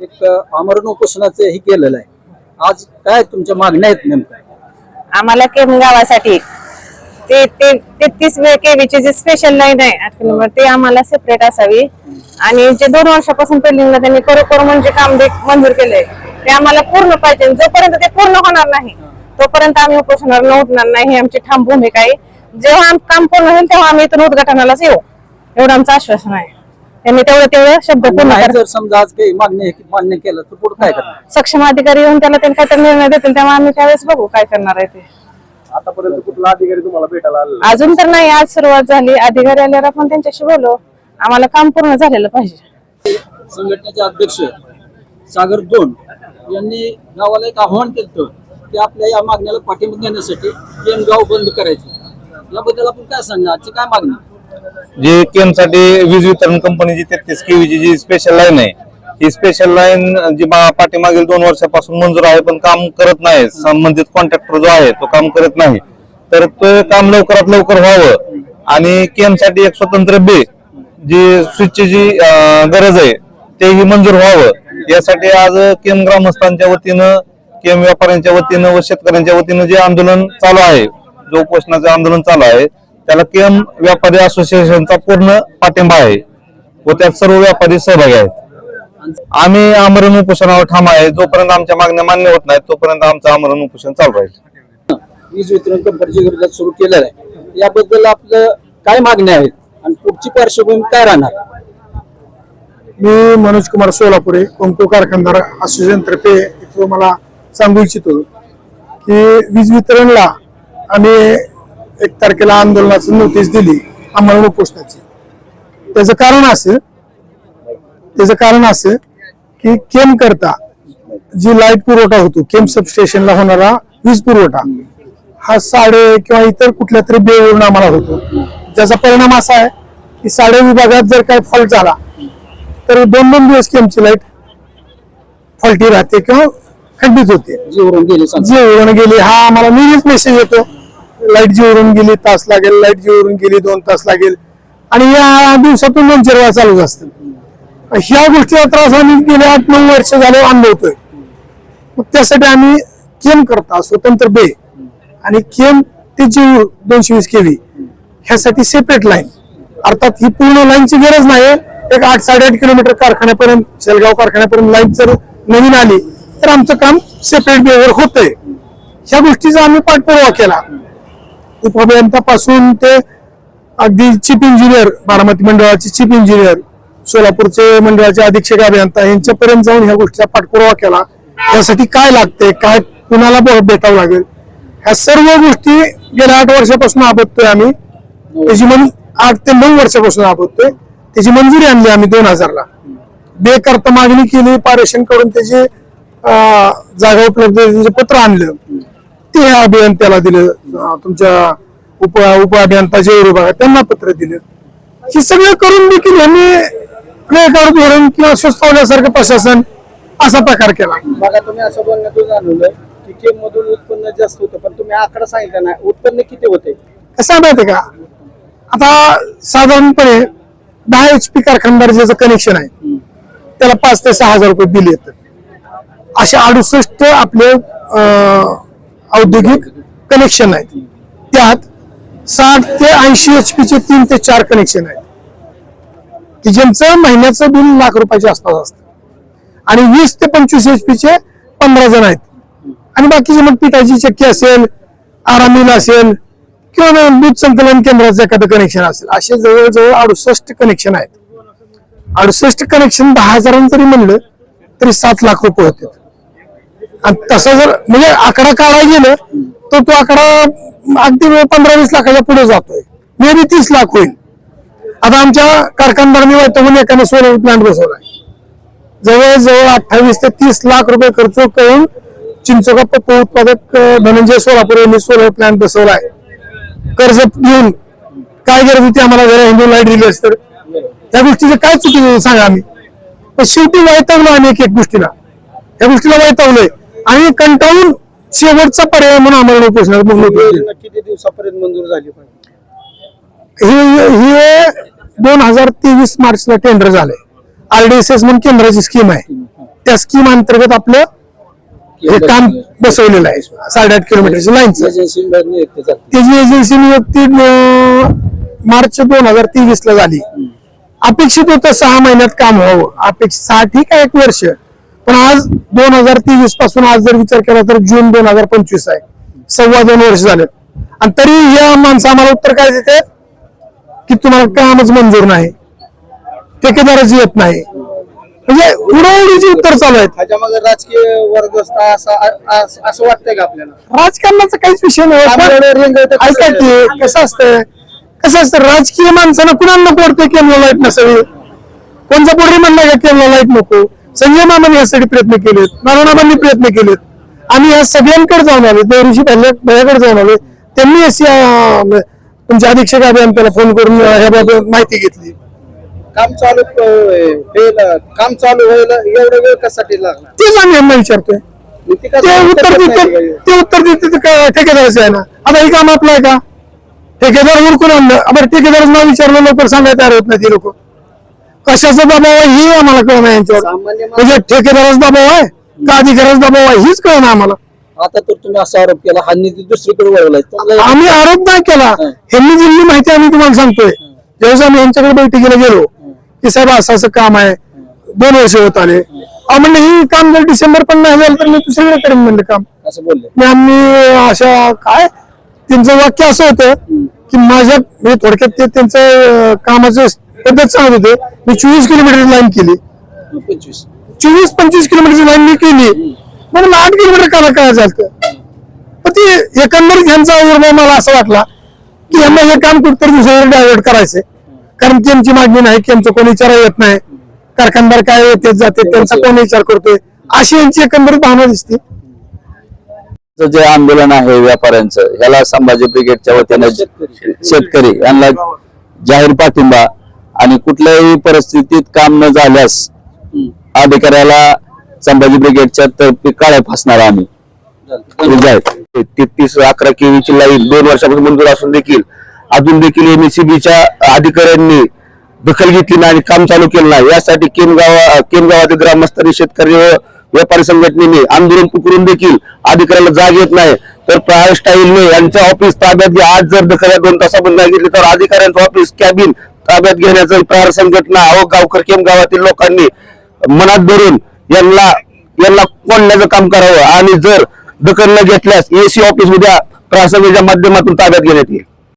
एक आमरण उपोषणाचं हे केलेलं आहे. आज काय तुमच्या मागण्या आहेत नेमक्या? आम्हाला केम गावासाठी ते ते तेहतीस केवीची जे स्पेशल लाईन आहे आठ नंबर ते आम्हाला सेपरेट असावी. आणि जे दोन वर्षापासून पेंडिंगला त्यांनी खरोखर म्हणजे काम दे- मंजूर केलंय ते आम्हाला पूर्ण पाहिजे. जोपर्यंत ते पूर्ण होणार नाही तोपर्यंत आम्ही उपोषणाला उठणार नाही ही आमची ठाम भूमिका आहे. जेव्हा आम- काम पूर्ण होईल तेव्हा आम्ही इथून उद्घाटनालाच येऊ. एवढं आमचं आश्वासन आहे. त्यांनी तेवढं तेवढं शब्द पूर्ण नाही करा. जर समजा आज काही मागणी मान्य केलं तर पुढे काय करणार? सक्षम अधिकारी येऊन त्याला त्यांनी काहीतरी निर्णय देतील तेव्हा आम्ही त्यावेळेस बघू काय करणार आहे ते. आतापर्यंत कुठला अधिकारी तुम्हाला भेटायला आला अजून तर नाही आज सुरुवात झाली. अधिकारी आल्यावर आपण त्यांच्याशी बोलू. आम्हाला काम पूर्ण झालेलं पाहिजे. संघटनेचे अध्यक्ष सागर दोन यांनी गावाला एक आव्हान केलं की आपल्या या मागण्याला पाठिंबा देण्यासाठी केम गाव बंद करायचे. याबद्दल आपण काय सांगणार? आजची काय मागणी? जे केमसाठी वीज वितरण कंपनीची तेहतीस केवीची जी स्पेशल लाईन आहे ही स्पेशल लाईन जी पाठीमागील दोन वर्षापासून मंजूर आहे पण काम करत नाही. संबंधित कॉन्ट्रॅक्टर जो आहे तो काम करत नाही. तर ते काम लवकरात लवकर व्हावं. आणि केमसाठी एक स्वतंत्र बे जी स्विचची जी गरज आहे तेही मंजूर व्हावं. यासाठी आज केम ग्रामस्थांच्या वतीनं केम व्यापाऱ्यांच्या वतीनं व शेतकऱ्यांच्या वतीनं जे आंदोलन चालू आहे जो उपोषणाचं आंदोलन चालू आहे त्याला केम व्यापारी असोसिएशनचा पूर्ण पाठिंबा आहे. व त्यात सर्व व्यापारी सहभागी आहेत. आम्ही आमरण उपोषणावर ठाम आहे. जोपर्यंत आमच्या मागण्या मान्य होत नाहीत तोपर्यंत आमचं आमरण उपोषण चालू राहील. वीज वितरण कंपनीच्या विरोधात सुरू केलेलं आहे. याबद्दल आपलं काय मागण्या आहेत? आणि पुढची पार्श्वभूमी काय राहणार? मी मनोज कुमार सोलापुरे कोणको कारखानदार असोसिएशन तर्फे इथं मला सांगू इच्छितो की वीज वितरणला आम्ही एक तारखेला आंदोलनाची नोटीस दिली आम्हाला उपोषणाची त्याचं कारण असं त्याचं कारण असं की केम करता जी लाइट पुरवठा होतो केम सबस्टेशनला होणारा वीज पुरवठा हा साडे किंवा इतर कुठल्या तरी बेवरून आम्हाला होतो. ज्याचा परिणाम असा आहे की साडे विभागात जर काही फॉल्ट झाला तर दोन दोन दिवस केमची लाइट फॉल्टी राहते किंवा खंडित होते. जीवरून गेले सांग जीवरून गेली हा आम्हाला नेहमीच मेसेज येतो. लाइट जीवरून गेली तास लागेल लाइट जीवरून गेली दोन तास लागेल. आणि या दिवसातून दोन चार वेळा चालूच असतं. ह्या गोष्टीचा त्रास आम्ही गेले आठ नऊ वर्ष झाले अनुभवतोय. मग त्यासाठी आम्ही केम करता स्वतंत्र बे. आणि केम ते जीव दोनशे वीस केवी ह्यासाठी सेपरेट लाईन अर्थात ही पूर्ण लाईनची गरज नाही एक आठ साडेआठ किलोमीटर कारखान्यापर्यंत शेलगाव कारखान्यापर्यंत लाईन जर नवीन आली तर आमचं काम सेपरेट बेवर होतंय. ह्या गोष्टीचा आम्ही पाठपुरावा केला. उपअभियंतापासून ते अगदी चीफ इंजिनियर बारामती मंडळाचे चीफ इंजिनियर सोलापूरचे मंडळाचे अधीक्षक अभियंता यांच्यापर्यंत जाऊन ह्या गोष्टीचा पाठपुरावा केला. यासाठी काय लागते काय कुणाला भेटावं लागेल? ह्या सर्व गोष्टी गेल्या आठ वर्षापासून आबतोय आम्ही. त्याची मन आठ ते नऊ वर्षापासून आबतोय त्याची मंजुरी आणली आम्ही दोन हजारला. बेकरता मागणी केली पारेषण करून त्याची जागा जागा उपलब्धतेचे पत्र आणलं. ते ह्या अभियंत्याला दिलं? तुमच्या उप उप अभियंता जे विभाग त्यांना पत्र दिलं. हे सगळं करून देखील यांनी रेकॉर्ड धोरण किंवा सुचवण्यासारखं प्रशासन असा प्रकार केला. बघा तुम्ही असं बोलण्यातून जाणवलं की केम मधून उत्पन्न जास्त होतं पण तुम्ही आकडा सांगितला नाही. उत्पन्न किती होते? कसं आहे माहितीये का? आता साधारणपणे दहा एच पी कारखानदार ज्याचं कनेक्शन आहे त्याला पाच ते सहा हजार रुपये बिल येतं. असे अडुसष्ट आपले औद्योगिक कनेक्शन आहेत. त्यात साठ ते ऐंशी एच चे तीन ते चार कनेक्शन आहेत. की ज्यांचं महिन्याचं बिल लाख रुपयाच्या आसपास असतं. आणि वीस ते पंचवीस एच चे पंधरा जण आहेत. आणि बाकीचे मग पिठाची चक्की असेल आरामील असेल किंवा दूध संकलन केंद्राचं एखादं कनेक्शन असेल असे जवळजवळ अडुसष्ट कनेक्शन आहेत. अडुसष्ट कनेक्शन दहा हजारांनी जरी म्हणलं तरी सात लाख रुपये होते. तसं जर म्हणजे आकडा काढायला गेलं तर तो आकडा अगदी पंधरा वीस लाखाच्या पुढे जातोय. मे बी तीस लाख होईल. आता आमच्या कारखानदारांनी म्हणून एकाने सोलर प्लांट बसवलाय जवळजवळ अठ्ठावीस ते तीस लाख रुपये खर्च करून चिंचोका पप्प उत्पादक धनंजय सोलापूर यांनी सोलर प्लांट बसवलाय कर्ज घेऊन काय गरज होती आम्हाला जरा हिंदू लाइट दिली असत तर? त्या गोष्टीचं काय चुकी सांगा आम्ही? पण शेवटी वैतागलो आम्ही एक एक गोष्टीला. या गोष्टीला वैतागलोय. आणि कंटाळून शेवटचा पर्याय म्हणून आम्हाला म्हणून योजना किती दिवसापर्यंत मंजूर झाली पाहिजे. हे हे दोन हजार तेवीस मार्चला टेंडर झालंय. आरडीएसएस म्हणून केंद्राची स्कीम आहे. त्या स्कीम अंतर्गत आपलं हे काम बसवलेलं आहे. साडेआठ लाईनचं नियुक्त झाली. त्याची एजन्सी नियुक्ती मार्च दोन हजार तेवीस ला झाली अपेक्षित होतं सहा महिन्यात काम व्हावं. अपेक्षित सहा ठीक आहे एक वर्ष. पण आज दोन हजार तेवीसपासून आज जर विचार केला तर जून दोन हजार पंचवीस आहे. सव्वा दोन वर्ष झाले. आणि तरी या माणसं आम्हाला उत्तर काय देते? की तुम्हाला कामच मंजूर नाही. ठेकेदारच येत नाही. म्हणजे उडवडीची उत्तर चालू आहेत. ह्याच्यामध्ये राजकीय वर्ग असं वाटतंय का आपल्याला? राजकारणाचा काहीच विषय नाही. कसं ऐका की कसं असतं कसं असतं राजकीय माणसानं कुणाला नको वाटतं केमला लाइट नसावी? कोणचा पोरी म्हणला का केमला लाइट नको? संजय मामाने यासाठी प्रयत्न केलेत नारायणाबांनी प्रयत्न केलेत. आम्ही या सगळ्यांकडे जाऊन आलो देवऋषी भैयाकडे जाऊन आलो. त्यांनी अशी तुमचे अधीक्षक अभियान त्याला फोन करून अं, ह्याबाबत माहिती घेतली. काम चालू काम चालू व्हायला एवढा वेळ कशासाठी लागला? तेच आम्ही यांना विचारतोय. ते उत्तर देते? ते उत्तर देते ते ठेकेदाराचं आहे ना. आता हे काम आपलं आहे का? ठेकेदार उरकून आणलं. बरं ठेकेदार नाव विचारलं लवकर सांगायला तयार होत नाही ते लोक. कशाचा दबाव आहे हे आम्हाला नाही यांच्यावर. सामान्य माणूस- म्हणजे ठेकेदाराचा दबाव आहे का अधिकाराचा दबाव आहे हीच कळलं आम्हाला. आता तर तुम्ही असा आरोप केला हा निधी दुसरीकडे वळवलाय. आम्ही आरोप नाही केला. ह्यांनी दिलेली माहिती आम्ही तुम्हाला सांगतोय. ज्यावेळेस आम्ही यांच्याकडे बैठकीला गेलो की साहेब असं असं काम आहे. दोन वर्ष होत आले. अहो म्हणलं हे काम जर डिसेंबर पण नाही झालं तर मी दुसरीकडे करेन म्हणलं काम. असं बोलले. मी आम्ही अशा काय? त्यांचं वाक्य असं होतं की माझ्या म्हणजे थोडक्यात ते त्यांचं अं, कामाचं पद्धत सांगत होते मी चोवीस किलोमीटर लाईन केली. पंचवीस चोवीस पंचवीस किलोमीटरची लाईन मी केली. मग मला आठ किलोमीटर काला काय झालं पण ते एकंदरीत ह्यांचा अनुभव मला असं वाटला की यांना हे काम कुठतरी दुसरीकडे डायव्हर्ट करायचंय. कारण त्यांची मागणी नाही की आमचं कोणी विचारा येत नाही. कारखानदार काय येते जाते त्यांचा कोण विचार करतोय? अशी यांची एकंदरीत भावना दिसते. जे आंदोलन आहे व्यापाऱ्यांचं याला संभाजी ब्रिगेडच्या वतीनं. शेतकरी यांना जाहीर पाठिंबा आणि कुठल्याही परिस्थितीत काम न झाल्यास अधिकाऱ्याला संभाजी ब्रिगेडच्या तर्फे काळ्या फासणार आम्ही. तेहतीस अकरा केवीची लाईन दोन वर्षापासून मंजूर असून देखील अजून देखील एमएससीबीच्या अधिकाऱ्यांनी दखल घेतली नाही आणि काम चालू केलं नाही. यासाठी केमगाव केमगावातील ग्रामस्थांनी शेतकरी व व्यापारी संघटनेने आंदोलन पुकरून देखील अधिकाऱ्याला जाग येत नाही. तर प्रहार स्टाईलने यांचं ऑफिस ताब्यात घ्या. आज जर दखल या दोन तासामध्ये नाही घेतली तर अधिकाऱ्यांचं ऑफिस कॅबिन ताब्यात घेण्याचं प्रहार संघटना अहो गावकर केम गावातील लोकांनी मनात धरून यांना यांना कोंडण्याचं काम करावं. आणि जर दखल न घेतल्यास एसी ऑफिस उद्या प्रशासनाच्या माध्यमातून ताब्यात घेण्यात येईल.